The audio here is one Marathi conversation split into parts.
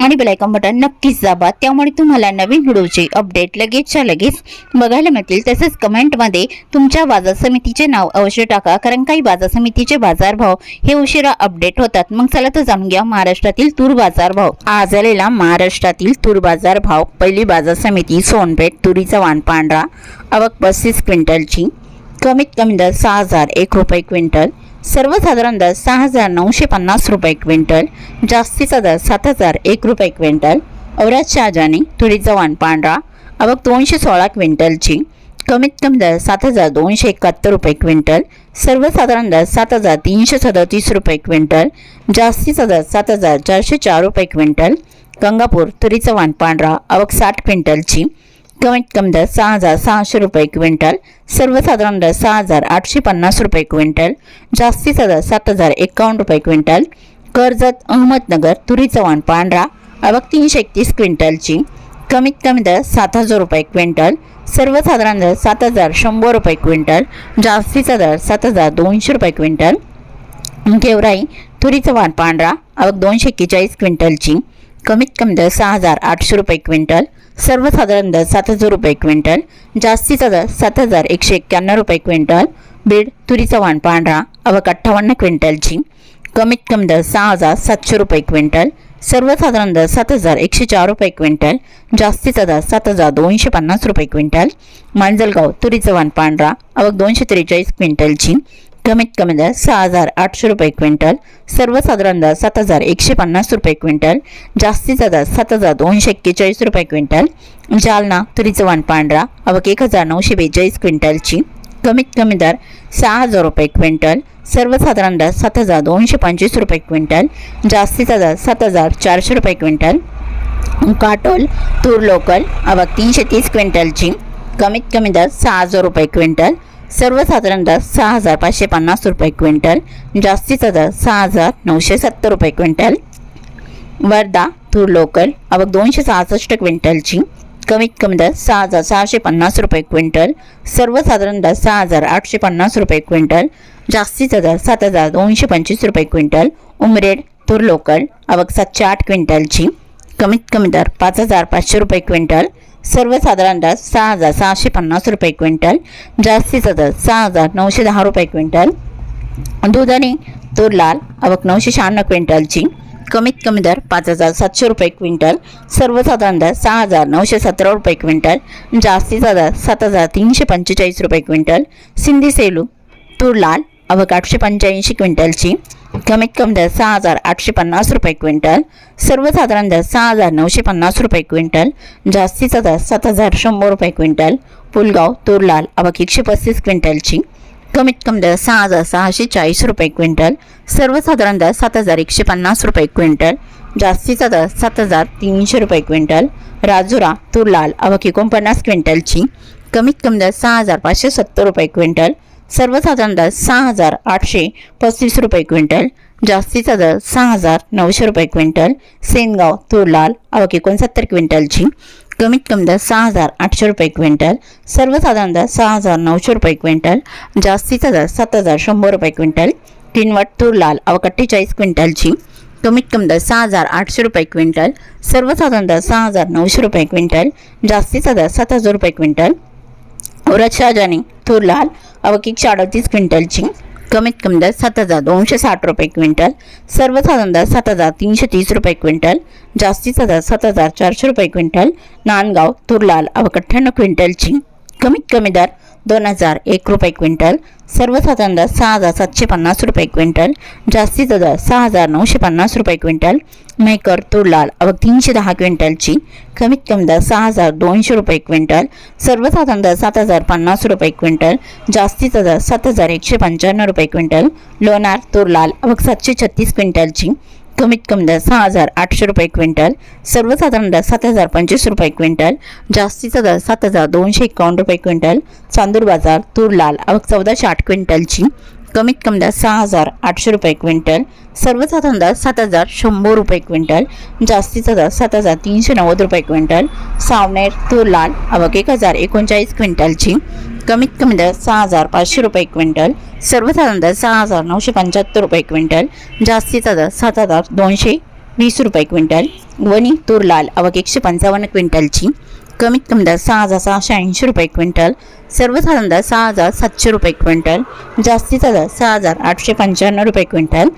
आणि बेलायकॉन बटन नक्कीच दाबा. त्यामुळे तुम्हाला नवीन व्हिडिओचे अपडेट लगेचच्या लगेच बघायला मिळतील. तसेच कमेंटमध्ये तुमच्या बाजार समितीचे नाव अवश्य टाका कारण काही बाजार समितीचे बाजारभाव हे उशिरा अपडेट होतात. मग चला तर जाणून घ्या महाराष्ट्रातील तूर बाजारभाव आज आलेला महाराष्ट्रातील तूर बाजार भाव. पहिली बाजार समिती सोनपेठ तुरीचा वाण पांढरा. आवक पस्तीस क्विंटलची. कमीत कमी दर सहा हजार एक रुपये क्विंटल. सर्वसाधारण दर सहा हजार नऊशे पन्नास रुपये क्विंटल जास्तीचा दर सात हजार एक रुपये क्विंटल औराज शहाजानी तुरीचा वाण पांढरा आवक दोनशे सोळा क्विंटलची कमीत कमी दर सात हजार दोनशे एकाहत्तर रुपये क्विंटल सर्वसाधारण दर सात हजार तीनशे सदतीस रुपये क्विंटल जास्तीचा दर सात हजार चारशे चार रुपये क्विंटल गंगापूर तुरीचा वाण पांढरा आवक साठ क्विंटलची कमीत कमी दर सहा हजार सहाशे रुपये क्विंटल सर्वसाधारण दर सहा हजार आठशे पन्नास रुपये क्विंटल जास्तीचा दर सात हजार एकावन्न रुपये क्विंटल कर्जत अहमदनगर तुरी चव्हाण पांढरा आवक तीनशे एकतीस क्विंटलची कमीत कमी दर सात हजार रुपये क्विंटल सर्वसाधारण दर सात हजार शंभर रुपये क्विंटल जास्तीचा दर सात हजार दोनशे रुपये क्विंटल गेवराई तुरी चव्हाण पांढरा आवक दोनशे एक्केचाळीस क्विंटलची कमीत कमी दर सहा हजार आठशे रुपये क्विंटल सर्वसाधारण दर सात हजार रुपये क्विंटल जास्तीचा दर सात हजार एकशे एक्क्याण्णव रुपये क्विंटल बीड तुरीचा वाण पांढरा आवक अठ्ठावन्न क्विंटलची कमीत कमी दर सहा हजार सातशे रुपये क्विंटल सर्वसाधारण दर सात हजार एकशे चार रुपये क्विंटल जास्तीचा दर सात हजार दोनशे पन्नास रुपये क्विंटल मांजलगाव तुरीचं वाण पांढरा अवघ दोनशे त्रेचाळीस क्विंटलची कमीत कमी दर सहा हजार आठशे रुपये क्विंटल सर्वसाधारण दर सात हजार एकशे पन्नास रुपये क्विंटल जास्तीचा दर सात हजार दोनशे एक्केचाळीस रुपये क्विंटल जालना तुरीचं वाण पांढरा अवक एक हजार नऊशे बेचाळीस क्विंटलची कमीत कमी दर सहा हजार रुपये क्विंटल सर्वसाधारण दर सात हजार दोनशे पंचवीस रुपये क्विंटल जास्तीचा दर सात हजार चारशे रुपये क्विंटल. काटोल तूर लोकल अवक तीनशे तीस क्विंटलची कमीत कमी दर सहा हजार रुपये क्विंटल सर्वसाधारण दर सहा हजार पाचशे पन्नास रुपये क्विंटल जास्तीचा दर सहा हजार नऊशे सत्तर रुपये क्विंटल. वर्धा तूर लोकल आवक दोनशे सहासष्ट क्विंटलची कमीत कमी दर सहा हजार सहाशे पन्नास रुपये क्विंटल. सर्वसाधारण दर सहा हजार आठशे पन्नास रुपये क्विंटल जास्तीचा दर सात हजार दोनशे पंचवीस रुपये क्विंटल. उमरेड तूर लोकल आवक सातशे आठ क्विंटलची कमीत कमी दर पाच हजार पाचशे रुपये क्विंटल. सर्वसाधारण दर सहा हजार सहाशे पन्नास रुपये क्विंटल जास्तीचा दर सहा हजार नऊशे दहा रुपये क्विंटल. दुधाने तूर लाल आवक नऊशे शहाण्णव क्विंटलची. कमीत कमी दर पाच हजार सातशे रुपये क्विंटल. सर्वसाधारण दर सहा हजार नऊशे सतरा रुपये क्विंटल. जास्तीचा दर सात हजार तीनशे पंचेचाळीस रुपये क्विंटल. सिंधी सेलू तूर लाल आवक आठशे पंच्याऐंशी क्विंटलची. कमीत कमी दर सहा हजार आठशे पन्नास रुपये क्विंटल सर्वसाधारण दर सहा हजार नऊशे पन्नास रुपये क्विंटल जास्तीचा दर सात हजार शंभर रुपये क्विंटल पुलगाव तूर लाल एकशे पस्तीस क्विंटलची कमीत कमी दर सहा हजार सहाशे चाळीस रुपये क्विंटल सर्वसाधारण दर सात हजार एकशे पन्नास रुपये क्विंटल जास्तीचा दर सात हजार तीनशे रुपये क्विंटल राजुरा तुरलाल लाल एकोणपन्नास क्विंटलची कमीत कमी दर सहा हजार पाचशे सत्तर रुपये क्विंटल सर्वसाधारण दर सहा हजार आठशे पस्तीस रुपये क्विंटल जास्तीचा दर सहा हजार नऊशे रुपये क्विंटल सेनगाव तुरलाल लाल एकोणसत्तर क्विंटलची कमीत कमी दर सहा हजार आठशे रुपये क्विंटल सर्वसाधारण दर सहा हजार नऊशे रुपये क्विंटल जास्तीचा दर सात हजार शंभर रुपये क्विंटल किनवट तुरलाल लाल अठ्ठेचाळीस क्विंटलची कमीत कमी दर सहा हजार आठशे रुपये क्विंटल सर्वसाधारण दर सहा हजार नऊशे रुपये क्विंटल जास्तीचा दर सात हजार रुपये क्विंटल औरत शहाजानी तूर लाल आवक अडतीस क्विंटलची कमीत कमी दर सात हजार दोनशे साठ रुपये क्विंटल सर्वसाधारण दर सात हजार तीनशे तीस रुपये क्विंटल जास्तीचा दर सात हजार चारशे रुपये क्विंटल नांदगाव तुरलाल आवक अठ्ठ्याण्णव क्विंटलची कमीत कमी दर दोन हजार एक रुपये क्विंटल सर्वसाधारण दर सहा हजार सातशे पन्नास रुपये क्विंटल जास्तीचा दर सहा हजार नऊशे पन्नास रुपये क्विंटल मेकर तुरलाल अवघ तीनशे दहा क्विंटलची कमीत कमी दर सहा हजार दोनशे रुपये क्विंटल सर्वसाधारण दर सात हजार पन्नास रुपये क्विंटल जास्तीचा दर सात हजार एकशे पंच्याण्णव रुपये क्विंटल लोणार तुरलाल अवघ सातशे छत्तीस क्विंटलची कमीत कमी दर सहा हजार आठशे रुपये क्विंटल सर्वसाधारण दर सात हजार पंचवीस रुपये क्विंटल जास्तीचा दर सात हजार दोनशे एकावन्न रुपये क्विंटल चांदूर बाजार तूर लाल आवक चौदाशे आठ क्विंटलची कमीत कमी दर सहा हजार आठशे रुपये क्विंटल सर्वसाधारण दर सात हजार शंभर रुपये क्विंटल जास्तीचा दर सात हजार तीनशे नव्वद रुपये क्विंटल सावनेर तूर लाल आवक एक हजार एकोणचाळीस क्विंटलची कमीत कमी दर सहा हजार पाचशे रुपये क्विंटल सर्वसाधारण दर सहा हजार नऊशे पंच्याहत्तर रुपये क्विंटल जास्तीचा दर सात हजार दोनशे वीस रुपये क्विंटल वणी तूर लाल आवक एकशे पंचावन्न क्विंटलची कमीत कमी दर सहा हजार सहाशे ऐंशी रुपये क्विंटल सर्वसाधारण दर सहा हजार सातशे रुपये क्विंटल जास्तीचा दर सहा हजार आठशे पंच्याण्णव रुपये क्विंटल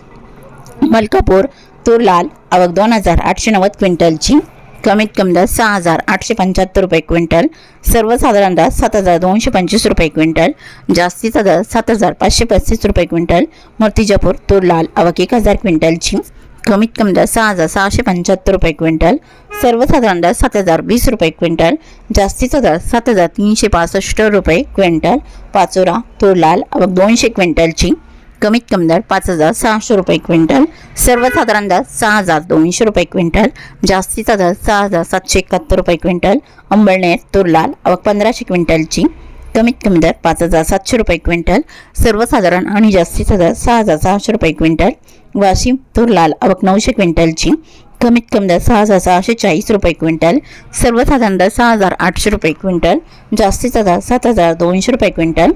मलकापूर तूर लाल आवक दोन हजार आठशे नव्वद क्विंटलची कमीत कमी दर सहा हजार आठशे पंच्याहत्तर रुपये क्विंटल सर्वसाधारण दर सात हजार दोनशे पंचवीस रुपये क्विंटल जास्तीचा दर सात हजार पाचशे पस्तीस रुपये क्विंटल मूर्तिजापूर तूर लाल आवक एक हजार क्विंटलची कमीत कमी दर सहा हजार सहाशे पंच्याहत्तर रुपये क्विंटल सर्वसाधारण दर सात हजार वीस रुपये क्विंटल जास्तीचा दर सात हजार तीनशे पासष्ट रुपये क्विंटल पाचोरा तूर लाल आवक दोनशे क्विंटलची कमीत कमी दर पाच हजार सहाशे रुपये क्विंटल. सर्वसाधारण दर सहा हजार दोनशे रुपये क्विंटल. जास्तीचा दर सहा हजार सातशे एकाहत्तर रुपये क्विंटल. अंबळनेर तुरलाल लाल पंधराशे क्विंटलची कमीत कमी दर पाच हजार सातशे रुपये क्विंटल. सर्वसाधारण आणि जास्तीचा दर सहा हजार सहाशे रुपये क्विंटल. वाशिम तुरलाल लाल नऊशे क्विंटलची कमीत कमी दर सहा हजार सहाशे चाळीस रुपये क्विंटल. सर्वसाधारण दर सहा हजार आठशे रुपये क्विंटल. जास्तीचा दर सात हजार दोनशे रुपये क्विंटल.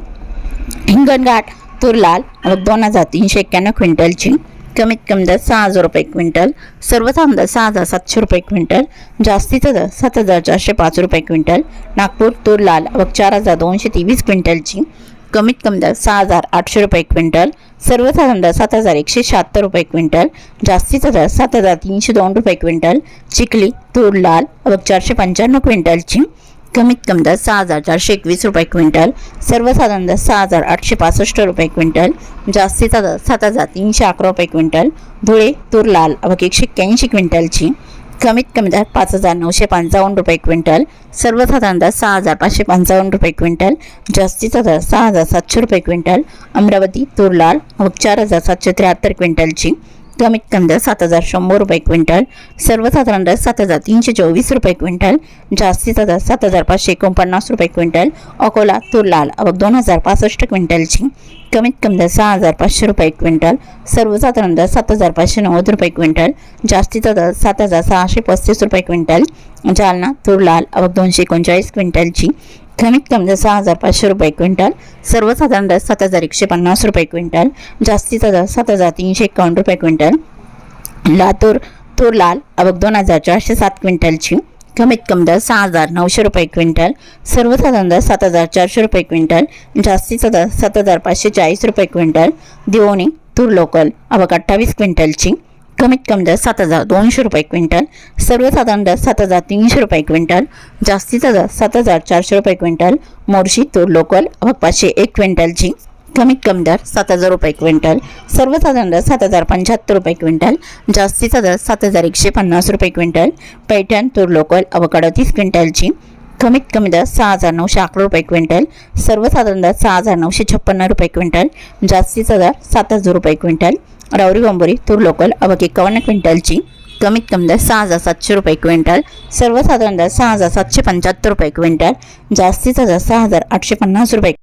हिंगणघाट तूर लाल दोन हजार तीनशे एक्क्याण्णव क्विंटलची. कमीत कमी दर सहा हजार रुपये क्विंटल. सर्वसाधारण दर सहा हजार सातशे रुपये क्विंटल. जास्तीचा दर सात हजार चारशे पाच रुपये क्विंटल. नागपूर तूर लाल आवक चार हजार दोनशे तेवीस क्विंटलची. कमीत कमी दर सहा हजार आठशे रुपये क्विंटल. सर्वसाधारण दर सात हजार एकशे शहात्तर रुपये क्विंटल. जास्तीचा दर सात हजार तीनशे दोन रुपये क्विंटल. चिखली तूर लाल आवक चारशे पंच्याण्णव क्विंटलची. कमीत कमी दर सहा हजार चारशे एकवीस रुपये क्विंटल सर्वसाधारण दर सहा हजार आठशे पासष्ट रुपये क्विंटल जास्तीचा दर सात हजार तीनशे अकरा रुपये क्विंटल धुळे तूर लाल आवक एकशे एक्क्याऐंशी क्विंटलची कमीत कमी दर पाच हजार नऊशे पंचावन्न रुपये क्विंटल सर्वसाधारण दर सहा हजार पाचशे पंचावन्न रुपये क्विंटल जास्तीचा दर सहा हजार सातशे रुपये क्विंटल अमरावती तूर लाल चार हजार सातशे त्र्याहत्तर क्विंटलची कमीत कमी दर सात हजार शंभर रुपये क्विंटल सर्वसाधारण दर सात हजार तीनशे चोवीस रुपये क्विंटल जास्तीचा दर सात हजार पाचशे एकोणपन्नास रुपये क्विंटल अकोला तूर लाल अवघ दोन हजार पासष्ट क्विंटलची कमीत कमी दर सहा हजार पाचशे रुपये क्विंटल सर्वसाधारण दर सात हजार पाचशे नव्वद रुपये क्विंटल जास्तीचा दर सात हजार सहाशे पस्तीस रुपये क्विंटल जालना तूर लाल आवक दोनशे एकोणचाळीस क्विंटलची कमीत कमी सहा हजार पाचशे रुपये क्विंटल सर्वसाधारण दर सात हजार एकशे पन्नास रुपये क्विंटल जास्तीचा दर सात हजार तीनशे एकावन्न रुपये क्विंटल. लातूर तूर लाल अबक दोन हजार चारशे सात क्विंटलची. कमीत कमी दर सहा हजार नऊशे रुपये क्विंटल सर्वसाधारण दर सात हजार चारशे रुपये क्विंटल जास्तीचा दर सात हजार पाचशे चाळीस रुपये क्विंटल. दिवोणी तूर लोकल अबक अठ्ठावीस क्विंटलची. कमीत कमी दर सात हजार दोनशे रुपये क्विंटल सर्वसाधारण दर सात हजार तीनशे रुपये क्विंटल जास्तीचा दर सात हजार चारशे रुपये क्विंटल मोर्शी तूर लोकल पाचशे एक क्विंटलची कमीत कमी दर सात हजार रुपये क्विंटल सर्वसाधारण दर सात हजार पंच्याहत्तर रुपये क्विंटल जास्तीचा दर सात हजार एकशे पन्नास रुपये क्विंटल पैठण तूर लोकल अवकाडो तीस क्विंटलची कमीत कमी दर सहा हजार नऊशे अकरा रुपये क्विंटल सर्वसाधारण दर सहा हजार नऊशे छप्पन्न रुपये क्विंटल जास्तीचा दर सात हजार रुपये क्विंटल रावरी बांबोरी तूर लोकल आवक एकावन्न क्विंटलची कमीत कमी दर सहा हजार सातशे रुपये क्विंटल सर्वसाधारण दर सहा हजार सातशे पंच्याहत्तर रुपये क्विंटल जास्तीचा दर सहा हजार आठशे पन्नास रुपये